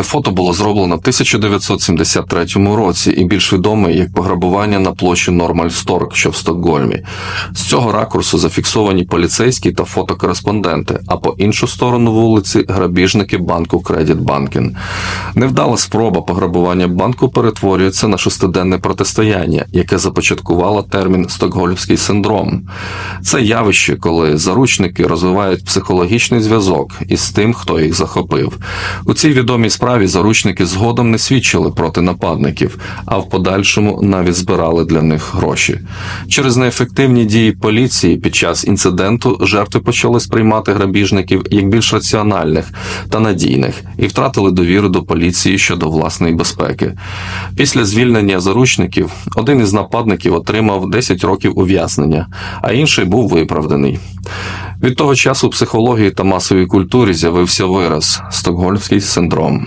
Це фото було зроблено в 1973 році і більш відоме як пограбування на площі Нормальсторг, що в Стокгольмі. З цього ракурсу зафіксовані поліцейські та фотокореспонденти, а по іншу сторону вулиці грабіжники банку Кредитбанкен. Невдала спроба пограбування банку перетворюється на шестиденне протистояння, яке започаткувало термін стокгольмський синдром. Це явище, коли заручники розвивають психологічний зв'язок із тим, хто їх захопив. У цій відомій справі заручники згодом не свідчили проти нападників, а в подальшому навіть збирали для них гроші. Через неефективні дії поліції під час інциденту жертви почали сприймати грабіжників як більш раціональних та надійних і втратили довіру до поліції щодо власної безпеки. Після звільнення заручників один із нападників отримав 10 років ув'язнення, а інший був виправданий. Від того часу в психології та масовій культурі з'явився вираз стокгольмський синдром.